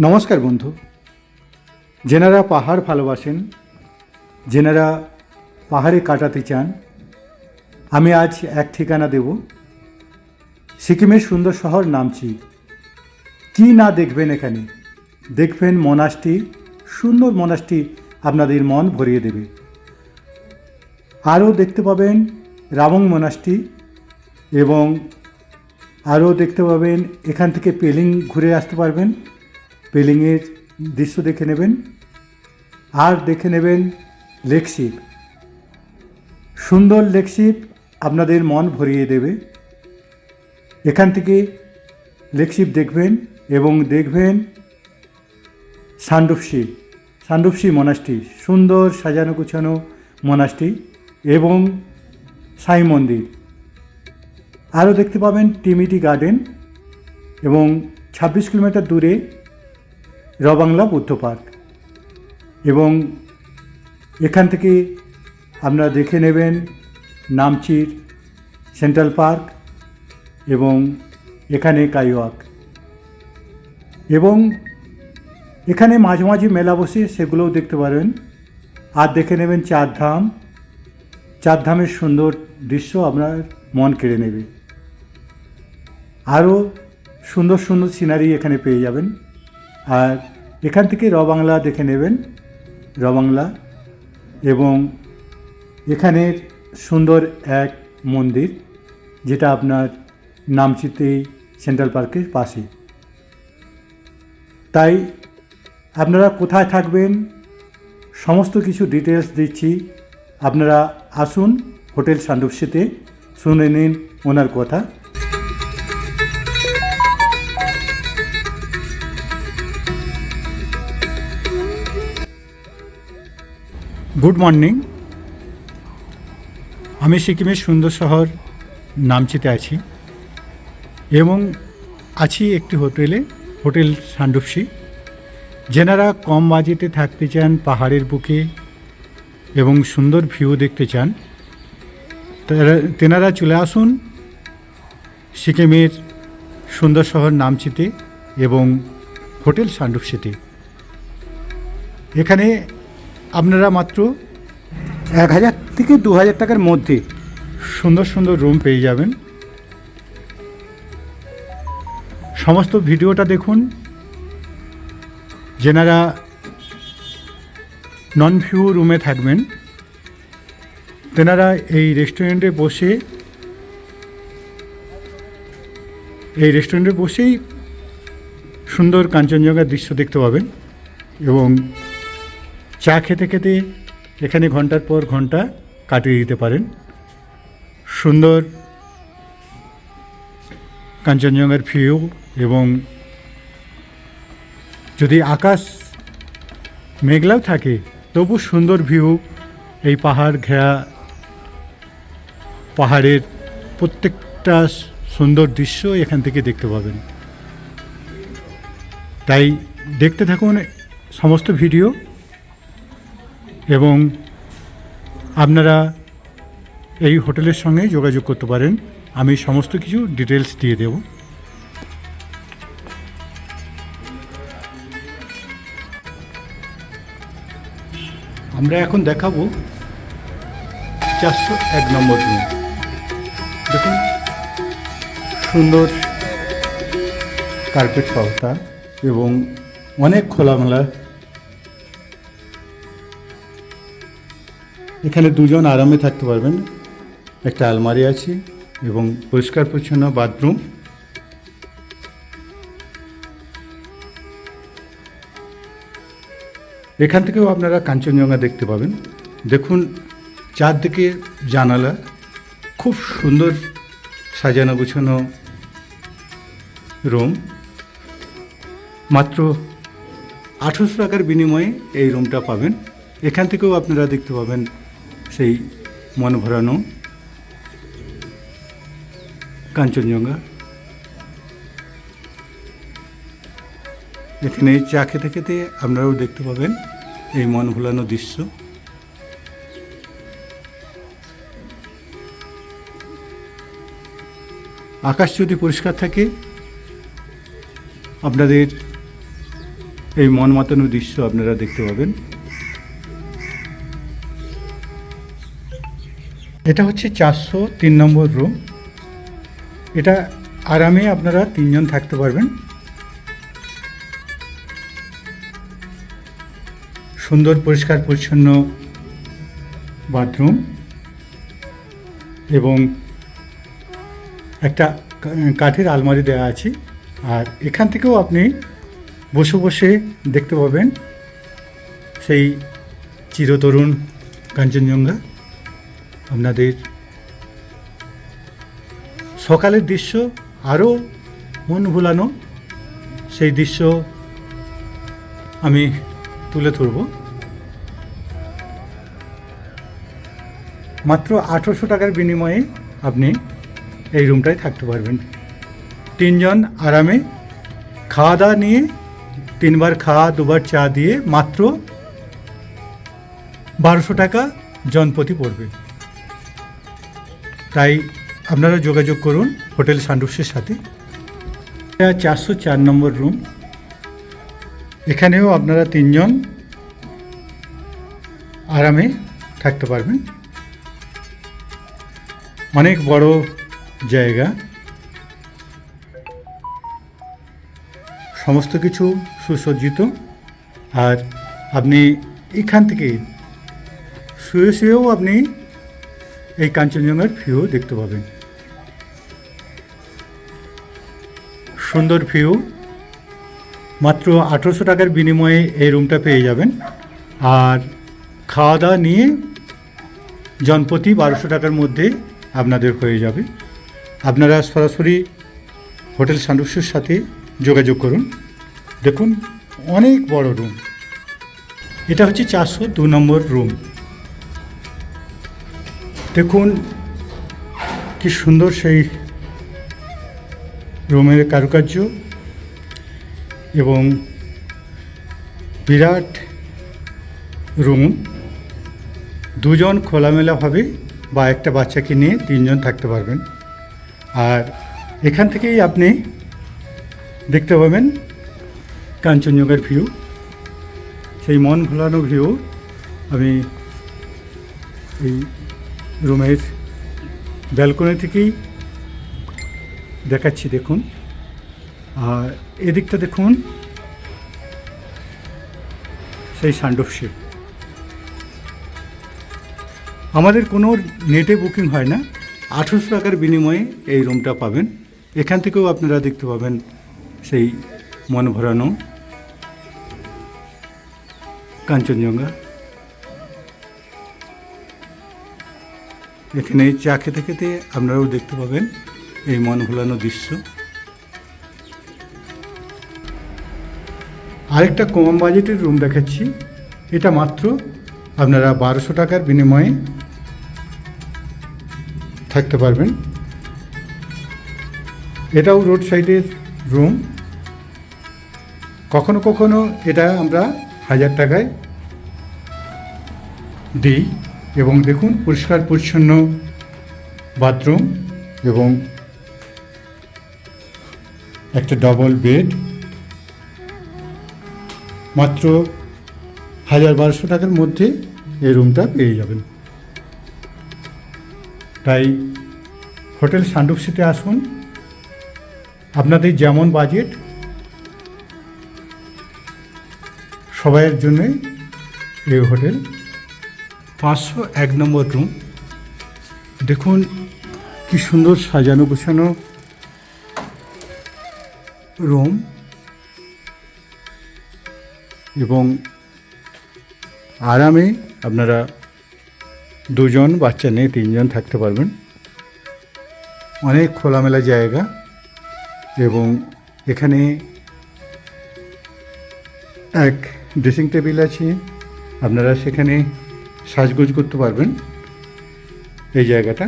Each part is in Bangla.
নমস্কার বন্ধু। যেনারা পাহাড় ভালোবাসেন, যেনারা পাহাড়ে কাটাতে চান, আমি আজ এক ঠিকানা দেব। সিকিমের সুন্দর শহর নামচি কি না দেখবেন এখানে? দেখবেন মনাসটি সুন্দর মনাসটি আপনাদের মন ভরিয়ে দেবে। আরও দেখতে পাবেন রামং মনাসটি এবং আরও দেখতে পাবেন এখান থেকে পেলিং ঘুরে আসতে পারবেন। পেলিংয়ের দৃশ্য দেখে নেবেন, আর দেখে নেবেন লেকশিপ সুন্দর লেকশিপ আপনাদের মন ভরিয়ে দেবে। এখান থেকে লেকশিপ দেখবেন এবং দেখবেন সান্ডুপসি সান্ডুপসি মনাস্ট্রি সুন্দর সাজানো গুছানো মনাস্ট্রি এবং সাই মন্দির। আরও দেখতে পাবেন টিমিটি গার্ডেন এবং ছাব্বিশ কিলোমিটার দূরে রবাংলা বুদ্ধ পার্ক। এবং এখান থেকে আপনারা দেখে নেবেন নামচির সেন্ট্রাল পার্ক এবং এখানে কাইওয়াক। এবং এখানে মাঝে মাঝে মেলা বসে সেগুলোও দেখতে পারেন। আর দেখে নেবেন চার ধাম চার ধামের সুন্দর দৃশ্য আপনার মন কেড়ে নেবে। আরও সুন্দর সুন্দর সিনারি এখানে পেয়ে যাবেন। আর এখান থেকে র বাংলা দেখে নেবেন, র বাংলা। এবং এখানের সুন্দর এক মন্দির, যেটা আপনার নামচিতে সেন্ট্রাল পার্কের পাশে। তাই আপনারা কোথায় থাকবেন, সমস্ত কিছু ডিটেলস দিচ্ছি। আপনারা আসুন হোটেল সান্ডুপসিতে শুনে নিন ওনার কথা। Good morning. আমি সিকিমের সুন্দর শহর নামচিতে আছি এবং আছি একটি হোটেলে, হোটেল সান্ডুপসি। যেনারা কম বাজেটে থাকতে চান, পাহাড়ের বুকে এবং সুন্দর ভিউ দেখতে চান তেনারা চলে আসুন সিকিমের সুন্দর শহর নামচিতে এবং হোটেল সান্ডুপসিতে। এখানে আপনারা মাত্র এক হাজার থেকে দু হাজার টাকার মধ্যে সুন্দর সুন্দর রুম পেয়ে যাবেন। সমস্ত ভিডিওটা দেখুন। যেনারা নন ভিউ রুমে থাকবেন, তেনারা এই রেস্টুরেন্টে বসে, এই রেস্টুরেন্টে বসেই সুন্দর কাঞ্চনজঙ্ঘার দৃশ্য দেখতে পাবেন এবং চা খেতে খেতে এখানে ঘণ্টার পর ঘণ্টা কাটিয়ে দিতে পারেন। সুন্দর কাঞ্চনজঙ্ঘার ভিউ এবং যদি আকাশ মেঘলাও থাকে, তবু সুন্দর ভিউ এই পাহাড় ঘেরা পাহাড়ের প্রত্যেকটা সুন্দর দৃশ্য এখান থেকে দেখতে পাবেন। তাই দেখতে থাকুন সমস্ত ভিডিও এবং আপনারা এই হোটেলের সঙ্গে যোগাযোগ করতে পারেন। আমি সমস্ত কিছু ডিটেলস দিয়ে দেব। আমরা এখন দেখাবো চারশো এক নম্বর রুম দেখুন, সুন্দর কার্পেট পাওতা এবং অনেক খোলামেলা এখানে দুজন আরামে থাকতে পারবেন। একটা আলমারি আছে এবং পরিষ্কার পরিচ্ছন্ন বাথরুম। এখান থেকেও আপনারা কাঞ্চনজঙ্ঘা দেখতে পাবেন। দেখুন, চারদিকে জানালা, খুব সুন্দর সাজানো গুছানো রুম। মাত্র আঠেরোশো টাকার বিনিময়ে এই রুমটা পাবেন। এখান থেকেও আপনারা দেখতে পাবেন সেই মন ভরানো কাঞ্চনজঙ্ঘা। এখানে চা খেতে খেতে আপনারাও দেখতে পাবেন এই মন ভোলানো দৃশ্য। আকাশ যদি পরিষ্কার থাকে, আপনাদের এই মন মাতানো দৃশ্য আপনারা দেখতে পাবেন। এটা হচ্ছে চারশো তিন নম্বর রুম। এটা আরামে আপনারা তিনজন থাকতে পারবেন। সুন্দর, পরিষ্কার, পরিচ্ছন্ন বাথরুম এবং একটা কাঠের আলমারি দেওয়া আছে। আর এখান থেকেও আপনি বসে বসে দেখতে পাবেন সেই চিরতরুণ কাঞ্চনজঙ্ঘা। আপনাদের সকালের দৃশ্য আরও মন ভুলানো, সেই দৃশ্য আমি তুলে ধরব। মাত্র আঠেরোশো টাকার বিনিময়ে আপনি এই রুমটায় থাকতে পারবেন। তিনজন আরামে খাওয়া দাওয়া নিয়ে তিনবার খাওয়া, দুবার চা দিয়ে মাত্র বারোশো টাকা জনপ্রতি পড়বে। তাই আপনারা যোগাযোগ করুন হোটেল সান্ডুসের সাথে। এটা চারশো চার নম্বর রুম। এখানেও আপনারা তিনজন আরামে থাকতে পারবেন। অনেক বড় জায়গা। সমস্ত কিছু সুসজ্জিত। আর আপনি এখান থেকে শুয়ে শুয়েও আপনি এই কাঞ্চনজঙ্ঘার ভিউ দেখতে পাবেন। সুন্দর ভিউ। মাত্র আঠেরোশো টাকার বিনিময়ে এই রুমটা পেয়ে যাবেন। আর খাওয়া দাওয়া নিয়ে জনপ্রতি বারোশো টাকার মধ্যে আপনাদের হয়ে যাবে। আপনারা সরাসরি হোটেল সান্ডুসের সাথে যোগাযোগ করুন। দেখুন, অনেক বড় রুম এটা হচ্ছে চারশো দু নম্বর রুম দেখুন, কি সুন্দর সেই রুমের কারুকার্য এবং বিরাট রুম। দুজন খোলামেলাভাবে বা একটা বাচ্চাকে নিয়ে তিনজন থাকতে পারবেন। আর এখান থেকেই আপনি দেখতে পাবেন কাঞ্চনজঙ্ঘার ভিউ। সেই মন ভোলানো ভিউ আমি এই রুমের ব্যালকনি থেকেই দেখাচ্ছি, দেখুন। আর এদিকটা দেখুন, সেই সান্ডপশিপ আমাদের কোনো নেটে বুকিং হয় না। আঠেরোশো টাকার বিনিময়ে এই রুমটা পাবেন। এখান থেকেও আপনারা দেখতে পাবেন সেই মন ভরানো কাঞ্চনজঙ্ঘা। এখানে চা খেতে খেতে আপনারাও দেখতে পাবেন এই মন ভোলানো দৃশ্য। আরেকটা কম বাজেটের রুম দেখাচ্ছি। এটা মাত্র আপনারা বারোশো টাকার বিনিময়ে থাকতে পারবেন। এটাও রোড সাইডের রুম। কখনো কখনো এটা আমরা হাজার টাকায় দিই। এবং দেখুন, পরিষ্কার, পরিচ্ছন্ন বাথরুম এবং একটা ডবল বেড মাত্র হাজার বারোশো টাকার মধ্যে এই রুমটা পেয়ে যাবেন। তাই হোটেল সান্ডুপসিতে আসুন। আপনাদের যেমন বাজেট সবাইয়ের জন্যে এই হোটেল পাঁচশো এক নম্বর রুম দেখুন, কি সুন্দর সাজানো গোছানো রুম এবং আরামে আপনারা দুজন, বাচ্চা নিয়ে তিনজন থাকতে পারবেন। অনেক খোলামেলা জায়গা এবং এখানে এক ড্রেসিং টেবিল আছে। আপনারা সেখানে সাজগোজ করতে পারবেন এই জায়গাটা।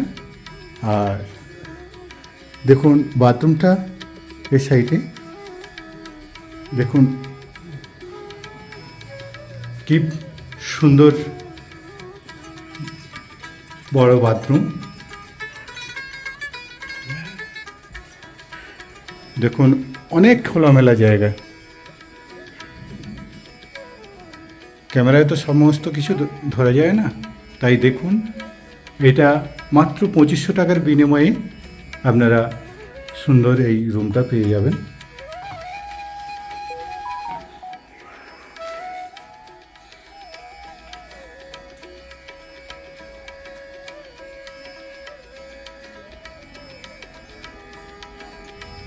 আর দেখুন, বাথরুমটা এই সাইডে। দেখুন, কি সুন্দর বড় বাথরুম। দেখুন, অনেক খোলামেলা জায়গা। ক্যামেরায় তো সমস্ত কিছু ধরা যায় না। তাই দেখুন, এটা মাত্র পঁচিশশো টাকার বিনিময়ে আপনারা সুন্দর এই রুমটা পেয়ে যাবেন।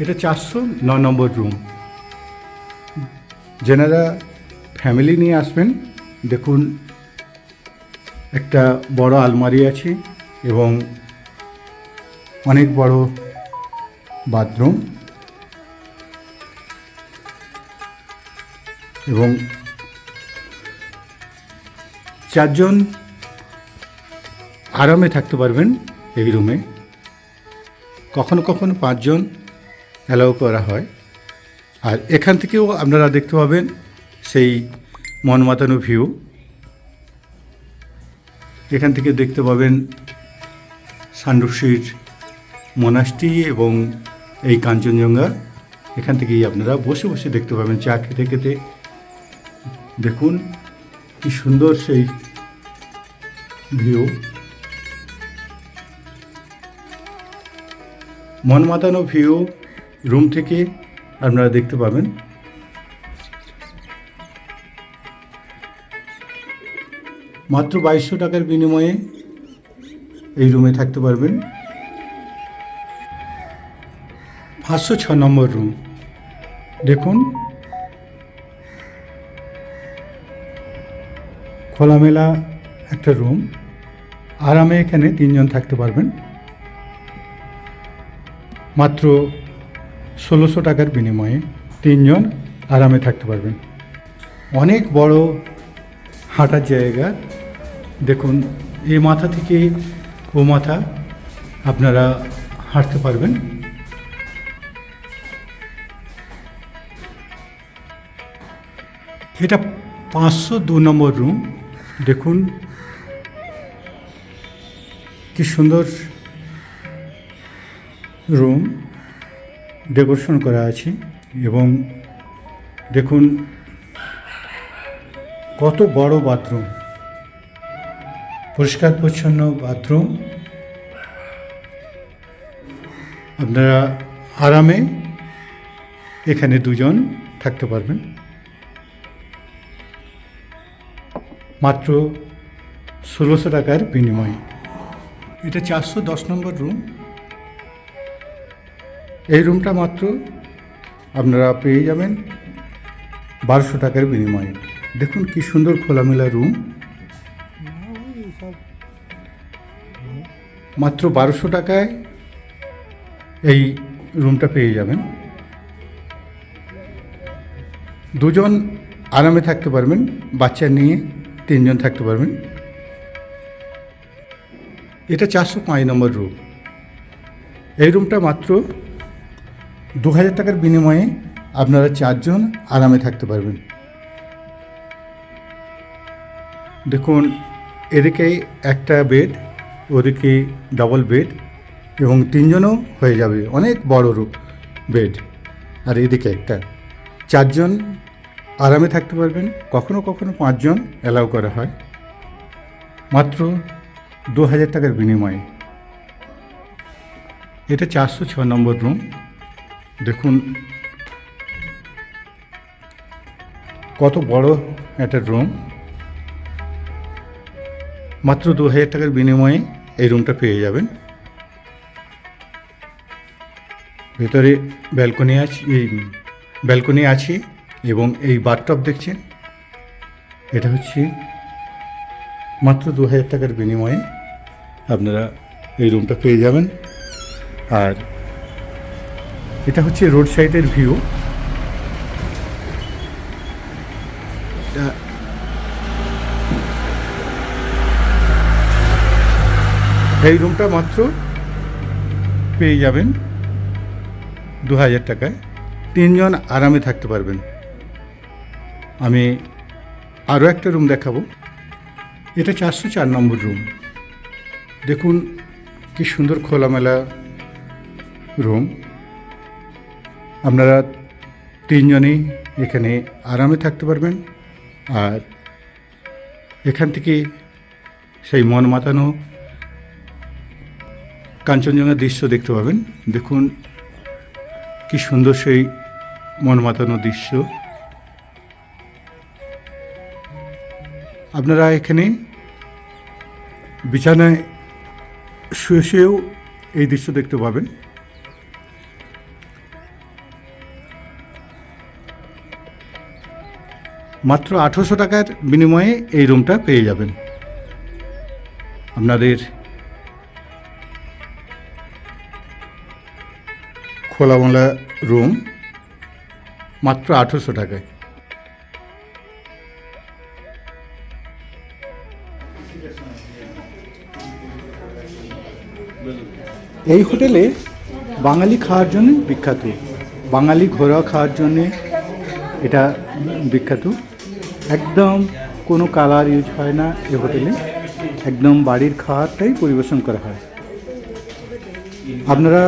এটা চারশো ন নম্বর রুম। যেনারা ফ্যামিলি নিয়ে আসবেন দেখুন, একটা বড় আলমারি আছে এবং অনেক বড় বাথরুম এবং চারজন আরামে থাকতে পারবেন এই রুমে। কখনো কখনো পাঁচজন অ্যালাউ করা হয়। আর এখান থেকেও আপনারা দেখতে পাবেন সেই মন মাতানো ভিউ এখান থেকে দেখতে পাবেন সান্ডুসির মনাস্টি এবং এই কাঞ্চনজঙ্ঘা। এখান থেকেই আপনারা বসে বসে দেখতে পাবেন, চা খেতে খেতে। দেখুন কি সুন্দর সেই ভিউ মন মাতানো ভিউ রুম থেকে আপনারা দেখতে পাবেন মাত্র বাইশশো টাকার বিনিময়ে এই রুমে থাকতে পারবেন। পাঁচশো ছ নম্বর রুম দেখুন। খোলামেলা একটা রুম আরামে এখানে তিনজন থাকতে পারবেন। মাত্র ষোলোশো টাকার বিনিময়ে তিনজন আরামে থাকতে পারবেন। অনেক বড় হাঁটার জায়গা। দেখুন, এই মাথা থেকে ও মাথা আপনারা হাঁটতে পারবেন। এটা পাঁচশো দু নম্বর রুম। দেখুন, কি সুন্দর রুম। ডেকোরেশন করা আছে এবং দেখুন কত বড় বাথরুম। পরিষ্কার পরিচ্ছন্ন বাথরুম। আপনারা আরামে এখানে দুজন থাকতে পারবেন। মাত্র ষোলোশো টাকার বিনিময়ে। এটা চারশো দশ নম্বর রুম। এই রুমটা মাত্র আপনারা পেয়ে যাবেন বারোশো টাকার বিনিময়ে। দেখুন কি সুন্দর খোলামেলা রুম মাত্র বারোশো টাকায় এই রুমটা পেয়ে যাবেন। দুজন আরামে থাকতে পারবেন, বাচ্চা নিয়ে তিনজন থাকতে পারবেন। এটা চারশো পাঁচ নম্বর রুম এই রুমটা মাত্র দু হাজার টাকার বিনিময়ে আপনারা চারজন আরামে থাকতে পারবেন। দেখুন এদিকে একটা বেড ওদিকে ডবল বেড এবং তিনজনও হয়ে যাবে। অনেক বড় রুম বেড আর এদিকে একটা, চারজন আরামে থাকতে পারবেন। কখনো কখনো পাঁচজন অ্যালাউ করা হয়। মাত্র দু হাজার টাকার বিনিময়ে। এটা চারশো ছ নম্বর রুম দেখুন, কত বড় একটা রুম মাত্র দু হাজার টাকার বিনিময়ে এই রুমটা পেয়ে যাবেন। ভেতরে ব্যালকনি আছে, এই ব্যালকনি আছে এবং এই বাথটব দেখছেন। এটা হচ্ছে মাত্র দু হাজার টাকার বিনিময়ে আপনারা এই রুমটা পেয়ে যাবেন। আর এটা হচ্ছে রোড সাইডের ভিউ এই রুমটা মাত্র পেয়ে যাবেন দু হাজার টাকায়। তিনজন আরামে থাকতে পারবেন। আমি আরও একটা রুম দেখাবো। এটা চারশো চার নম্বর রুম দেখুন কি সুন্দর খোলামেলা রুম আপনারা তিনজনেই এখানে আরামে থাকতে পারবেন। আর এখান থেকে সেই মন মাতানো কাঞ্চনজঙ্ঘার দৃশ্য দেখতে পাবেন। দেখুন কি সুন্দর সেই মন মাতানো দৃশ্য। আপনারা এখানে বিছানায় শুয়ে শুয়েও এই দৃশ্য দেখতে পাবেন। মাত্র আঠেরোশো টাকার বিনিময়ে এই রুমটা পেয়ে যাবেন। আপনাদের খোলামোলা রুম মাত্র আঠেরোশো টাকায়। এই হোটেলে বাঙালি খাওয়ার জন্য বিখ্যাত। বাঙালি ঘোরা খাওয়ার জন্যে এটা বিখ্যাত। একদম কোনো কালার ইউজ হয় না এই হোটেলে। একদম বাড়ির খাওয়ারটাই পরিবেশন করা হয়। আপনারা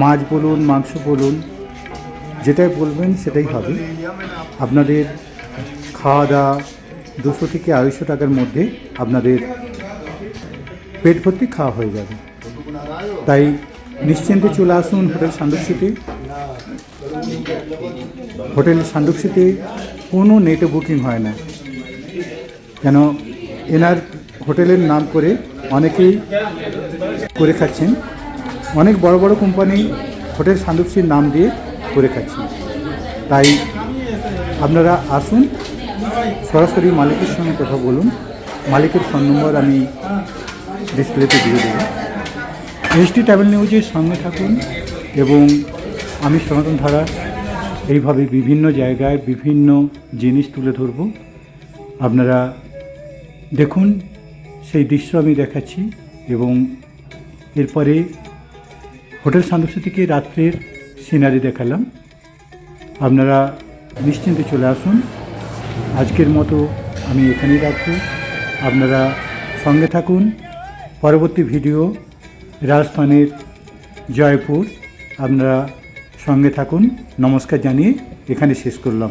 মাছ বলুন, মাংস বলুন, যেটাই বলবেন সেটাই হবে। আপনাদের খাওয়া দাওয়া দুশো থেকে আড়াইশো টাকার মধ্যে আপনাদের পেট ভর্তি খাওয়া হয়ে যাবে। তাই নিশ্চিন্তে চলে আসুন হোটেল সান্দুকসিতে হোটেল সান্দুকসিতে কোনো নেটে বুকিং হয় না। কেন, এনার হোটেলের নাম করে অনেকেই করে খাচ্ছেন। অনেক বড় বড় কোম্পানি হোটেল সান্দুকসির নাম দিয়ে করে খাচ্ছেন তাই আপনারা আসুন, সরাসরি মালিকের সঙ্গে কথা বলুন। মালিকের ফোন নম্বর আমি ডিসপ্লেতে দিয়ে দেবো। এসটি ট্রাভেল নিউজের সঙ্গে থাকুন এবং আমি সনাতন ধারা এইভাবে বিভিন্ন জায়গায় বিভিন্ন জিনিস তুলে ধরব। আপনারা দেখুন, সেই দৃশ্য আমি দেখাচ্ছি এবং এরপরে হোটেল সান্দুসি থেকে রাত্রের সিনারি দেখালাম। আপনারা নিশ্চিন্তে চলে আসুন। আজকের মতো আমি এখানেই রাখব আপনারা সঙ্গে থাকুন। পরবর্তী ভিডিও রাজস্থানের জয়পুর। আপনারা সঙ্গে থাকুন। নমস্কার জানিয়ে এখানে শেষ করলাম।